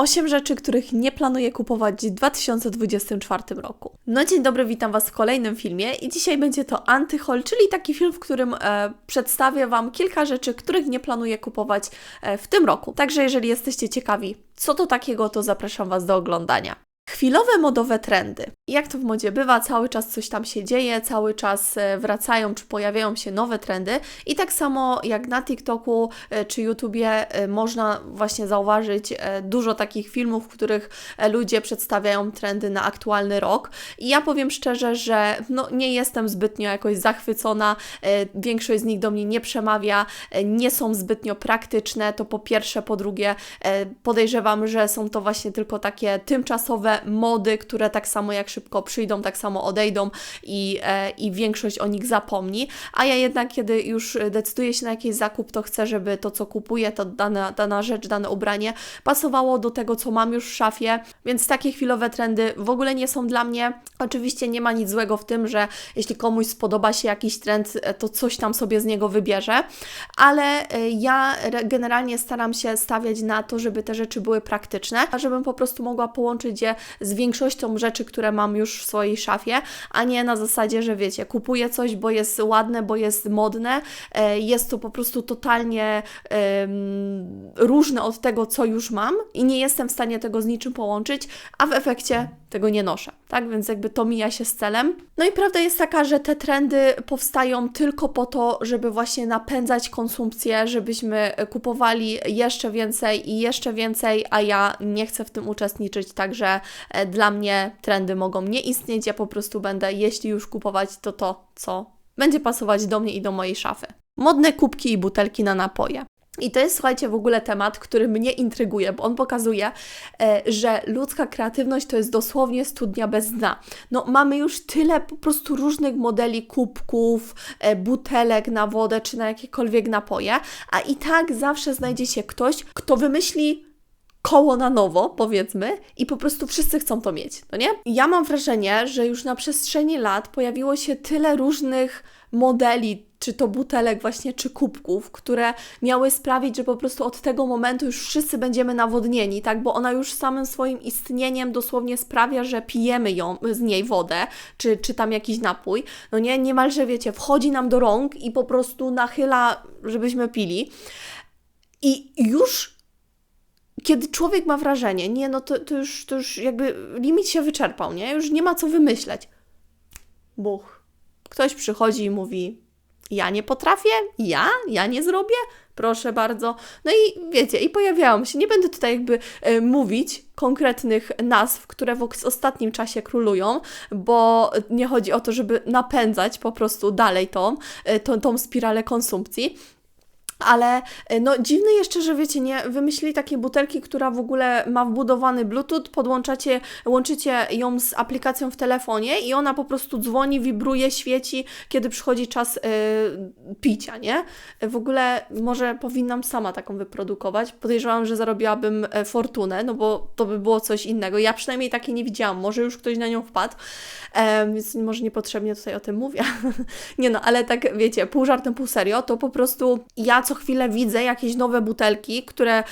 8 rzeczy, których nie planuję kupować w 2024 roku. No dzień dobry, witam Was w kolejnym filmie i dzisiaj będzie to Antyhol, czyli taki film, w którym e, przedstawię Wam kilka rzeczy, których nie planuję kupować e, w tym roku. Także jeżeli jesteście ciekawi, co to takiego, to zapraszam Was do oglądania. Chwilowe modowe trendy. Jak to w modzie bywa, cały czas coś tam się dzieje, cały czas e, wracają czy pojawiają się nowe trendy i tak samo jak na TikToku e, czy YouTubie e, można właśnie zauważyć dużo takich filmów, w których ludzie przedstawiają trendy na aktualny rok i ja powiem szczerze, że no, nie jestem zbytnio jakoś zachwycona, większość z nich do mnie nie przemawia, nie są zbytnio praktyczne, to po pierwsze, po drugie podejrzewam, że są to właśnie tylko takie tymczasowe mody, które tak samo jak szybko przyjdą, tak samo odejdą i, e, i większość o nich zapomni. A ja jednak, kiedy już decyduję się na jakiś zakup, to chcę, żeby to, co kupuję, to dana, dana rzecz, dane ubranie pasowało do tego, co mam już w szafie, więc takie chwilowe trendy w ogóle nie są dla mnie. Oczywiście nie ma nic złego w tym, że jeśli komuś spodoba się jakiś trend, e, to coś tam sobie z niego wybierze, ale e, ja generalnie staram się stawiać na to, żeby te rzeczy były praktyczne, a żebym po prostu mogła połączyć je z większością rzeczy, które mam już w swojej szafie, a nie na zasadzie, że wiecie, kupuję coś, bo jest ładne, bo jest modne, e, jest to po prostu totalnie um, różne od tego, co już mam i nie jestem w stanie tego z niczym połączyć, a w efekcie tego nie noszę, tak? Więc jakby to mija się z celem. No i prawda jest taka, że te trendy powstają tylko po to, żeby właśnie napędzać konsumpcję, żebyśmy kupowali jeszcze więcej i jeszcze więcej, a ja nie chcę w tym uczestniczyć, także dla mnie trendy mogą nie istnieć, ja po prostu będę, jeśli już kupować, to to, co będzie pasować do mnie i do mojej szafy. Modne kubki i butelki na napoje. I to jest, słuchajcie, w ogóle temat, który mnie intryguje, bo on pokazuje, e, że ludzka kreatywność to jest dosłownie studnia bez dna. No, mamy już tyle po prostu różnych modeli kubków, e, butelek na wodę czy na jakiekolwiek napoje, a i tak zawsze znajdzie się ktoś, kto wymyśli koło na nowo, powiedzmy, i po prostu wszyscy chcą to mieć, no nie? Ja mam wrażenie, że już na przestrzeni lat pojawiło się tyle różnych modeli, czy to butelek właśnie, czy kubków, które miały sprawić, że po prostu od tego momentu już wszyscy będziemy nawodnieni, tak? Bo ona już samym swoim istnieniem dosłownie sprawia, że pijemy ją, z niej wodę, czy, czy tam jakiś napój. No nie, niemalże wiecie, wchodzi nam do rąk i po prostu nachyla, żebyśmy pili. I już kiedy człowiek ma wrażenie, nie, no to, to, już, to już jakby limit się wyczerpał, nie? Już nie ma co wymyśleć. Buch. Ktoś przychodzi i mówi, ja nie potrafię, ja, ja nie zrobię, proszę bardzo. No i wiecie, i pojawiają się, nie będę tutaj jakby e, mówić konkretnych nazw, które w ostatnim czasie królują, bo nie chodzi o to, żeby napędzać po prostu dalej tą, e, tą, tą spiralę konsumpcji, ale e, no dziwne jeszcze, że wiecie, nie wymyślili takiej butelki, która w ogóle ma wbudowany Bluetooth, podłączacie, łączycie ją z aplikacją w telefonie i ona po prostu dzwoni, wibruje, świeci, kiedy przychodzi czas y, picia, nie? W ogóle może powinnam sama taką wyprodukować. Podejrzewam, że zarobiłabym e, fortunę, no bo to by było coś innego. Ja przynajmniej takiej nie widziałam, może już ktoś na nią wpadł, e, więc może niepotrzebnie tutaj o tym mówię. nie no, ale tak wiecie, pół żartem, pół serio, to po prostu ja co chwilę widzę jakieś nowe butelki, które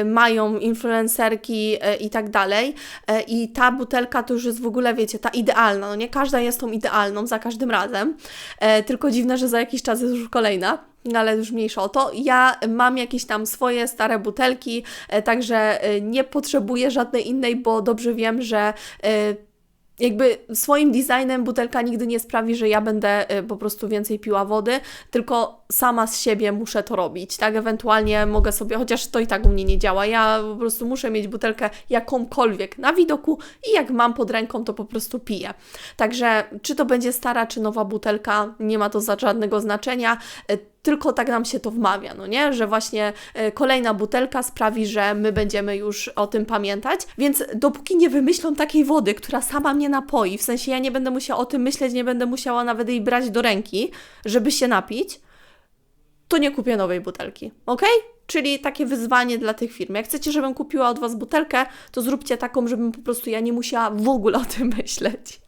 y, mają influencerki y, i tak dalej. Y, I ta butelka to już jest w ogóle, wiecie, ta idealna. No nie każda jest tą idealną za każdym razem. Tylko dziwne, że za jakiś czas jest już kolejna no ale już mniejsza o to. Ja mam jakieś tam swoje stare butelki, także nie potrzebuję żadnej innej, bo dobrze wiem, że jakby swoim designem butelka nigdy nie sprawi, że ja będę po prostu więcej piła wody, tylko sama z siebie muszę to robić, tak? Ewentualnie mogę sobie, chociaż to i tak u mnie nie działa, ja po prostu muszę mieć butelkę jakąkolwiek na widoku i jak mam pod ręką, to po prostu piję. Także czy to będzie stara, czy nowa butelka, nie ma to żadnego znaczenia y, tylko tak nam się to wmawia, no nie? Że właśnie e, kolejna butelka sprawi, że my będziemy już o tym pamiętać. Więc dopóki nie wymyślą takiej wody, która sama mnie napoi, w sensie ja nie będę musiała o tym myśleć, nie będę musiała nawet jej brać do ręki, żeby się napić, to nie kupię nowej butelki, ok? Czyli takie wyzwanie dla tych firm. Jak chcecie, żebym kupiła od Was butelkę, to zróbcie taką, żebym po prostu ja nie musiała w ogóle o tym myśleć.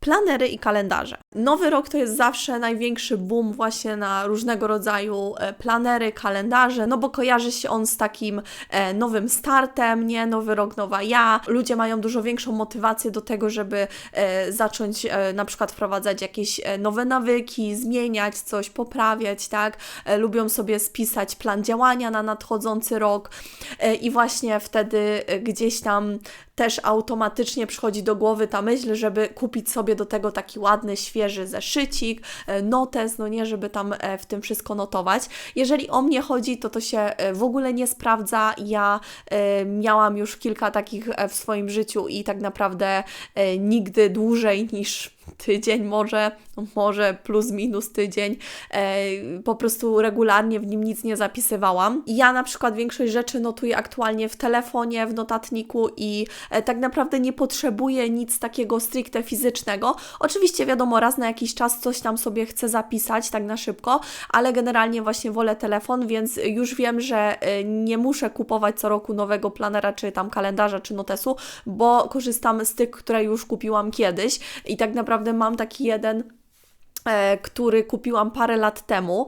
Planery i kalendarze. Nowy rok to jest zawsze największy boom właśnie na różnego rodzaju e, planery, kalendarze, no bo kojarzy się on z takim e, nowym startem, nie? Nowy rok, nowa ja. Ludzie mają dużo większą motywację do tego, żeby e, zacząć na przykład wprowadzać jakieś nowe nawyki, zmieniać coś, poprawiać, tak? Lubią sobie spisać plan działania na nadchodzący rok i właśnie wtedy gdzieś tam też automatycznie przychodzi do głowy ta myśl, żeby kupić sobie do tego taki ładny, świeży zeszycik, e, notes, no nie, żeby tam e, w tym wszystko notować. Jeżeli o mnie chodzi, to to się e, w ogóle nie sprawdza. Ja miałam już kilka takich w swoim życiu i tak naprawdę nigdy dłużej niż tydzień może, może plus minus tydzień, e, po prostu regularnie w nim nic nie zapisywałam. Ja na przykład większość rzeczy notuję aktualnie w telefonie, w notatniku i e, tak naprawdę nie potrzebuję nic takiego stricte fizycznego. Oczywiście wiadomo, raz na jakiś czas coś tam sobie chcę zapisać, tak na szybko, ale generalnie właśnie wolę telefon, więc już wiem, że e, nie muszę kupować co roku nowego planera, czy tam kalendarza, czy notesu, bo korzystam z tych, które już kupiłam kiedyś i tak naprawdę mam taki jeden e, który kupiłam parę lat temu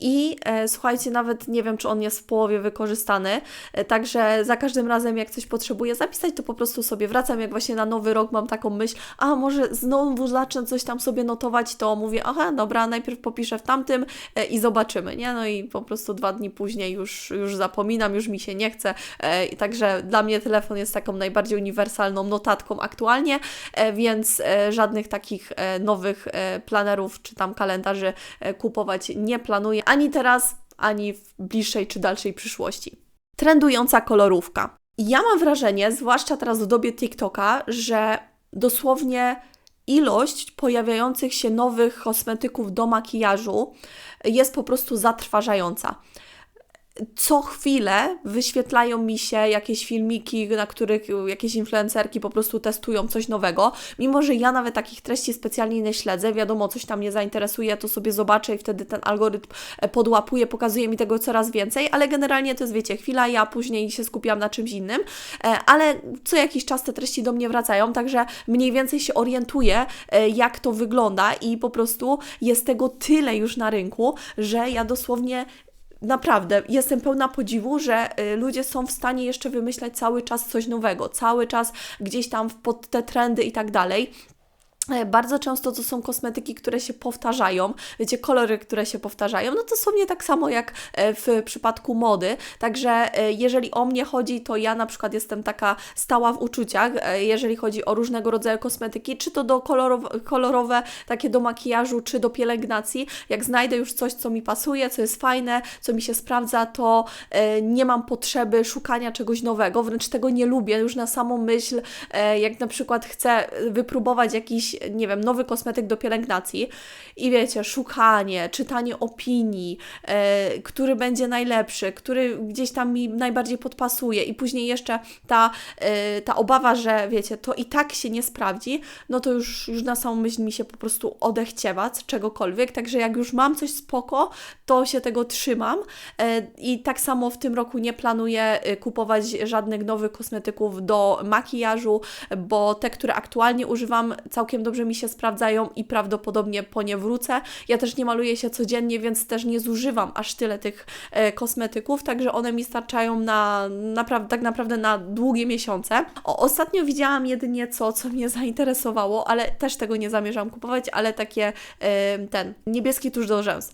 i e, słuchajcie, nawet nie wiem, czy on jest w połowie wykorzystany, e, także za każdym razem, jak coś potrzebuję zapisać, to po prostu sobie wracam, jak właśnie na nowy rok mam taką myśl, a może znowu zacznę coś tam sobie notować, to mówię, aha, dobra, najpierw popiszę w tamtym e, i zobaczymy, nie? No i po prostu dwa dni później już, już zapominam, już mi się nie chce, e, także dla mnie telefon jest taką najbardziej uniwersalną notatką aktualnie, e, więc e, żadnych takich e, nowych e, planerów czy tam kalendarzy e, kupować nie planuję ani teraz, ani w bliższej czy dalszej przyszłości. Trendująca kolorówka. Ja mam wrażenie, zwłaszcza teraz w dobie TikToka, że dosłownie ilość pojawiających się nowych kosmetyków do makijażu jest po prostu zatrważająca co chwilę wyświetlają mi się jakieś filmiki, na których jakieś influencerki po prostu testują coś nowego. Mimo, że ja nawet takich treści specjalnie nie śledzę, wiadomo, coś tam mnie zainteresuje, to sobie zobaczę i wtedy ten algorytm e, podłapuje, pokazuje mi tego coraz więcej, ale generalnie to jest, wiecie, chwila, ja później się skupiam na czymś innym, e, ale co jakiś czas te treści do mnie wracają, także mniej więcej się orientuję, e, jak to wygląda i po prostu jest tego tyle już na rynku, że ja dosłownie naprawdę jestem pełna podziwu, że y, ludzie są w stanie jeszcze wymyślać cały czas coś nowego, cały czas gdzieś tam pod te trendy i tak dalej. E, Bardzo często to są kosmetyki, które się powtarzają, wiecie, kolory, które się powtarzają, no to są nie tak samo jak e, w przypadku mody. Także e, jeżeli o mnie chodzi, to ja na przykład jestem taka stała w uczuciach, jeżeli chodzi o różnego rodzaju kosmetyki, czy to do kolorowe, kolorowe, takie do makijażu, czy do pielęgnacji. Jak znajdę już coś, co mi pasuje, co jest fajne, co mi się sprawdza, to nie mam potrzeby szukania czegoś nowego, wręcz tego nie lubię, już na samą myśl, jak na przykład chcę wypróbować jakiś nie wiem, nowy kosmetyk do pielęgnacji i wiecie, szukanie, czytanie opinii, e, który będzie najlepszy, który gdzieś tam mi najbardziej podpasuje i później jeszcze ta, e, ta obawa, że wiecie, to i tak się nie sprawdzi, no to już, już na samą myśl mi się po prostu odechciewa z czegokolwiek, także jak już mam coś spoko, to się tego trzymam. E, i tak samo w tym roku nie planuję e, kupować żadnych nowych kosmetyków do makijażu, bo te, które aktualnie używam, całkiem dobrze mi się sprawdzają i prawdopodobnie po nie wrócę. Ja też nie maluję się codziennie, więc też nie zużywam aż tyle tych e, kosmetyków, także one mi starczają na tak naprawdę na długie miesiące. O, ostatnio widziałam jedynie co, co mnie zainteresowało, ale też tego nie zamierzam kupować, ale takie e, ten niebieski tusz do rzęs. E,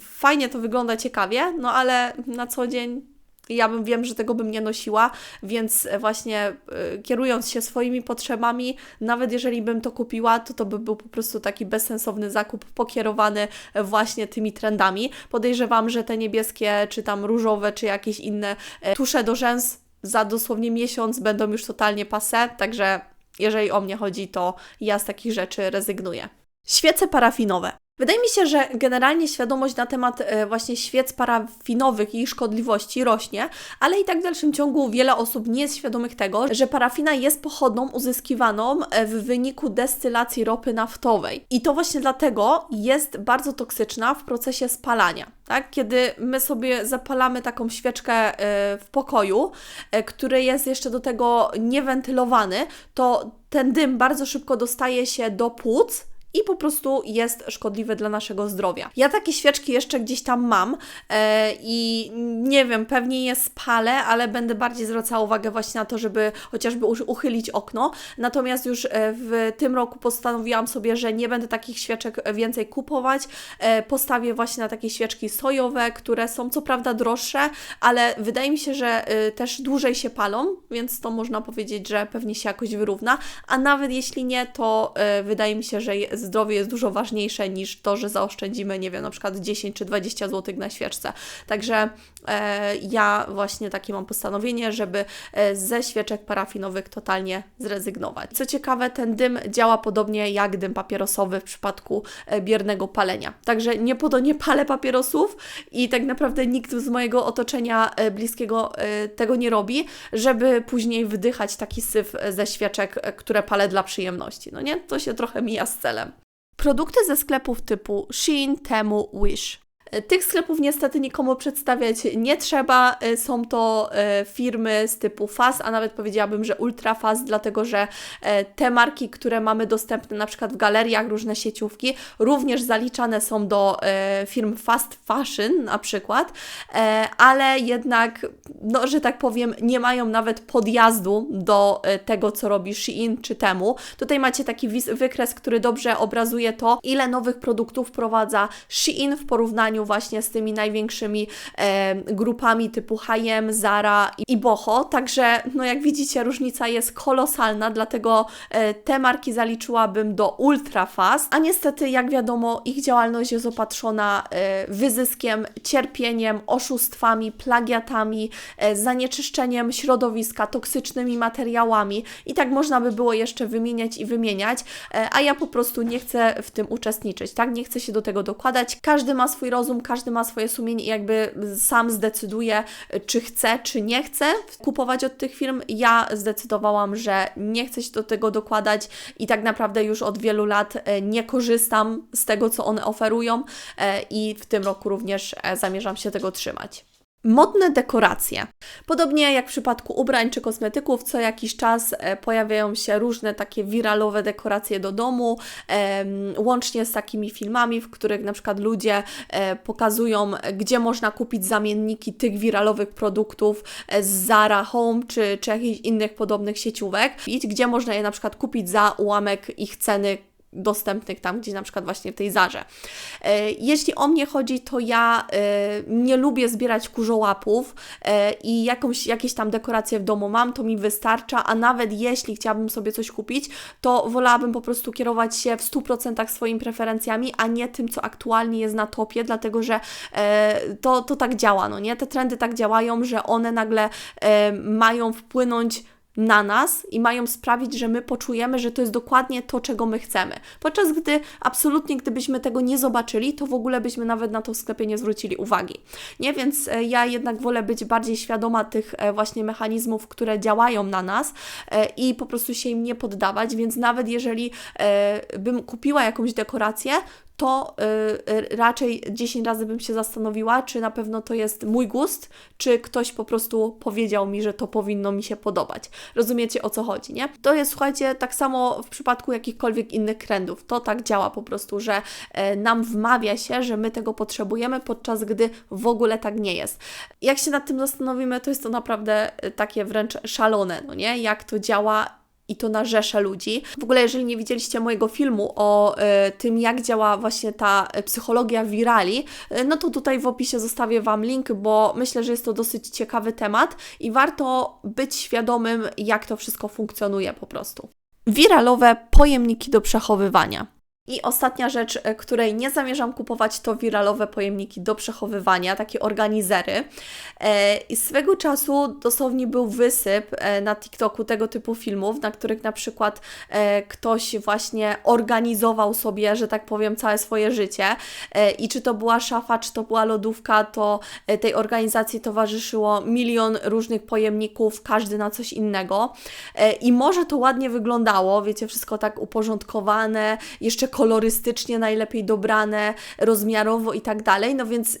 fajnie to wygląda ciekawie, no ale na co dzień ja bym wiem, że tego bym nie nosiła, więc właśnie y, kierując się swoimi potrzebami, nawet jeżeli bym to kupiła, to to by był po prostu taki bezsensowny zakup pokierowany właśnie tymi trendami. Podejrzewam, że te niebieskie, czy tam różowe, czy jakieś inne e, tusze do rzęs za dosłownie miesiąc będą już totalnie passe, także jeżeli o mnie chodzi, to ja z takich rzeczy rezygnuję. Świece parafinowe. Wydaje mi się, że generalnie świadomość na temat e, właśnie świec parafinowych i ich szkodliwości rośnie, ale i tak w dalszym ciągu wiele osób nie jest świadomych tego, że parafina jest pochodną uzyskiwaną e, w wyniku destylacji ropy naftowej. I to właśnie dlatego jest bardzo toksyczna w procesie spalania. Tak? Kiedy my sobie zapalamy taką świeczkę e, w pokoju, który jest jeszcze do tego niewentylowany, to ten dym bardzo szybko dostaje się do płuc i po prostu jest szkodliwy dla naszego zdrowia. Ja takie świeczki jeszcze gdzieś tam mam e, i nie wiem, pewnie je spalę, ale będę bardziej zwracała uwagę właśnie na to, żeby chociażby uch- uchylić okno. Natomiast już e, w tym roku postanowiłam sobie, że nie będę takich świeczek więcej kupować. E, postawię właśnie na takie świeczki sojowe, które są co prawda droższe, ale wydaje mi się, że też dłużej się palą, więc to można powiedzieć, że pewnie się jakoś wyrówna. A nawet jeśli nie, to wydaje mi się, że je- zdrowie jest dużo ważniejsze niż to, że zaoszczędzimy, nie wiem, na przykład 10 czy 20 zł na świeczce. Także e, ja właśnie takie mam postanowienie, żeby e, ze świeczek parafinowych totalnie zrezygnować. Co ciekawe, ten dym działa podobnie jak dym papierosowy w przypadku e, biernego palenia. Także nie po to nie palę papierosów i tak naprawdę nikt z mojego otoczenia e, bliskiego tego nie robi, żeby później wydychać taki syf ze świeczek, które palę dla przyjemności. No nie? To się trochę mija z celem. Produkty ze sklepów typu Shein, Temu, Wish. Tych sklepów niestety nikomu przedstawiać nie trzeba. E, Są to e, firmy z typu Fast, a nawet powiedziałabym, że Ultra Fast, dlatego że e, te marki, które mamy dostępne na przykład w galeriach, różne sieciówki, również zaliczane są do firm fast fashion na przykład, ale jednak, no, że tak powiem, nie mają nawet podjazdu do tego, co robi Shein czy Temu. Tutaj macie taki wykres, który dobrze obrazuje to, ile nowych produktów wprowadza Shein w porównaniu właśnie z tymi największymi e, grupami typu H&M, Zara i Boho. Także, no jak widzicie, różnica jest kolosalna, dlatego e, te marki zaliczyłabym do ultra fast, a niestety, jak wiadomo, ich działalność jest opatrzona e, wyzyskiem, cierpieniem, oszustwami, plagiatami, e, zanieczyszczeniem środowiska, toksycznymi materiałami i tak można by było jeszcze wymieniać i wymieniać, e, a ja po prostu nie chcę w tym uczestniczyć, tak? Nie chcę się do tego dokładać. Każdy ma swój rozum, każdy ma swoje sumienie i jakby sam zdecyduje, czy chce, czy nie chce kupować od tych firm. Ja zdecydowałam, że nie chcę się do tego dokładać i tak naprawdę już od wielu lat e, nie korzystam z tego, co one oferują e, i w tym roku również e, zamierzam się tego trzymać. Modne dekoracje. Podobnie jak w przypadku ubrań czy kosmetyków, co jakiś czas e, pojawiają się różne takie wiralowe dekoracje do domu, łącznie z takimi filmami, w których na przykład ludzie e, pokazują, gdzie można kupić zamienniki tych wiralowych produktów e, z Zara Home czy, czy jakichś innych podobnych sieciówek, i gdzie można je na przykład kupić za ułamek ich ceny dostępnych tam gdzieś na przykład właśnie w tej zarze. E, Jeśli o mnie chodzi, to ja e, nie lubię zbierać kurzołapów e, i jakąś, jakieś tam dekoracje w domu mam, to mi wystarcza, a nawet jeśli chciałabym sobie coś kupić, to wolałabym po prostu kierować się w 100% swoimi preferencjami, a nie tym, co aktualnie jest na topie, dlatego że to, to tak działa, no nie? Te trendy tak działają, że one nagle mają wpłynąć na nas i mają sprawić, że my poczujemy, że to jest dokładnie to, czego my chcemy. Podczas gdy absolutnie, gdybyśmy tego nie zobaczyli, to w ogóle byśmy nawet na to w sklepie nie zwrócili uwagi. Nie, więc e, ja jednak wolę być bardziej świadoma tych e, właśnie mechanizmów, które działają na nas e, i po prostu się im nie poddawać, więc nawet jeżeli bym kupiła jakąś dekorację, to y, raczej 10 razy bym się zastanowiła, czy na pewno to jest mój gust, czy ktoś po prostu powiedział mi, że to powinno mi się podobać. Rozumiecie o co chodzi, nie? To jest, słuchajcie, tak samo w przypadku jakichkolwiek innych trendów. To tak działa po prostu, że e, nam wmawia się, że my tego potrzebujemy, podczas gdy w ogóle tak nie jest. Jak się nad tym zastanowimy, to jest to naprawdę e, takie wręcz szalone, no nie? Jak to działa i to na rzesze ludzi. W ogóle, jeżeli nie widzieliście mojego filmu o e, tym, jak działa właśnie ta e, psychologia wirali, e, no to tutaj w opisie zostawię Wam link, bo myślę, że jest to dosyć ciekawy temat i warto być świadomym, jak to wszystko funkcjonuje po prostu. Wiralowe pojemniki do przechowywania. I ostatnia rzecz, e, której nie zamierzam kupować, to wiralowe pojemniki do przechowywania, takie organizery. E, I swego czasu dosłownie był wysyp e, na TikToku tego typu filmów, na których na przykład ktoś właśnie organizował sobie, że tak powiem, całe swoje życie. I czy to była szafa, czy to była lodówka, to tej organizacji towarzyszyło milion różnych pojemników, każdy na coś innego. I może to ładnie wyglądało, wiecie, wszystko tak uporządkowane, jeszcze kolorystycznie najlepiej dobrane, rozmiarowo i tak dalej. No więc,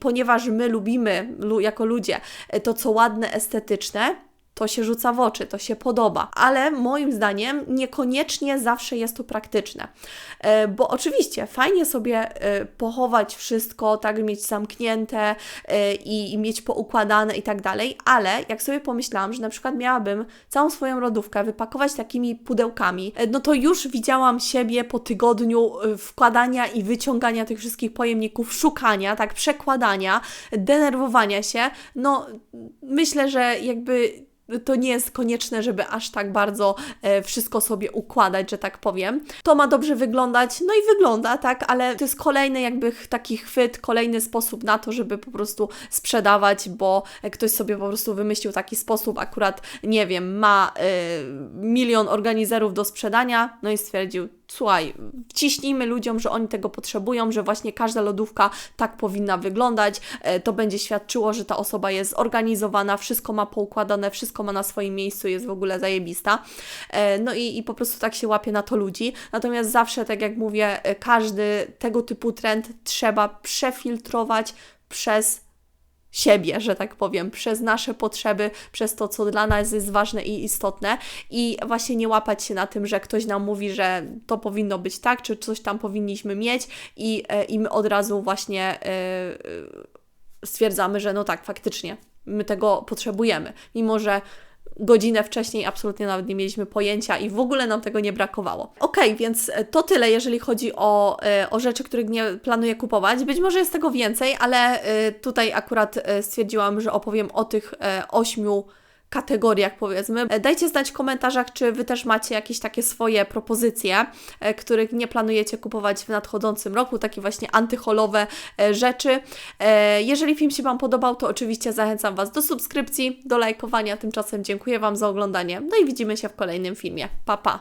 ponieważ my lubimy lu, jako ludzie e, to, co ładne, estetyczne, to się rzuca w oczy, to się podoba, ale moim zdaniem niekoniecznie zawsze jest to praktyczne. E, Bo oczywiście fajnie sobie e, pochować wszystko, tak mieć zamknięte e, i, mieć poukładane i tak dalej, ale jak sobie pomyślałam, że na przykład miałabym całą swoją lodówkę wypakować takimi pudełkami, no to już widziałam siebie po tygodniu wkładania i wyciągania tych wszystkich pojemników, szukania, tak, przekładania, denerwowania się. No, myślę, że jakby to nie jest konieczne, żeby aż tak bardzo e, wszystko sobie układać, że tak powiem. To ma dobrze wyglądać, no i wygląda, tak, ale to jest kolejny jakby taki chwyt, kolejny sposób na to, żeby po prostu sprzedawać, bo ktoś sobie po prostu wymyślił taki sposób, akurat, nie wiem, ma e, milion organizerów do sprzedania, no i stwierdził, słuchaj, wciśnijmy ludziom, że oni tego potrzebują, że właśnie każda lodówka tak powinna wyglądać. E, To będzie świadczyło, że ta osoba jest zorganizowana, wszystko ma poukładane, wszystko ma na swoim miejscu, jest w ogóle zajebista. E, No i, i po prostu tak się łapie na to ludzi. Natomiast zawsze, tak jak mówię, e, każdy tego typu trend trzeba przefiltrować przez siebie, że tak powiem, przez nasze potrzeby, przez to, co dla nas jest ważne i istotne. I właśnie nie łapać się na tym, że ktoś nam mówi, że to powinno być tak, czy coś tam powinniśmy mieć i, e, i my od razu właśnie e, stwierdzamy, że no tak, faktycznie, my tego potrzebujemy, mimo że godzinę wcześniej absolutnie nawet nie mieliśmy pojęcia i w ogóle nam tego nie brakowało. Okej, więc e, to tyle, jeżeli chodzi o, e, o rzeczy, których nie planuję kupować. Być może jest tego więcej, ale e, tutaj akurat stwierdziłam, że opowiem o tych ośmiu kategoriach, powiedzmy. E, Dajcie znać w komentarzach, czy Wy też macie jakieś takie swoje propozycje, e, których nie planujecie kupować w nadchodzącym roku, takie właśnie antyholowe e, rzeczy. Jeżeli film się Wam podobał, to oczywiście zachęcam Was do subskrypcji, do lajkowania. Tymczasem dziękuję Wam za oglądanie. No i widzimy się w kolejnym filmie. Pa, pa!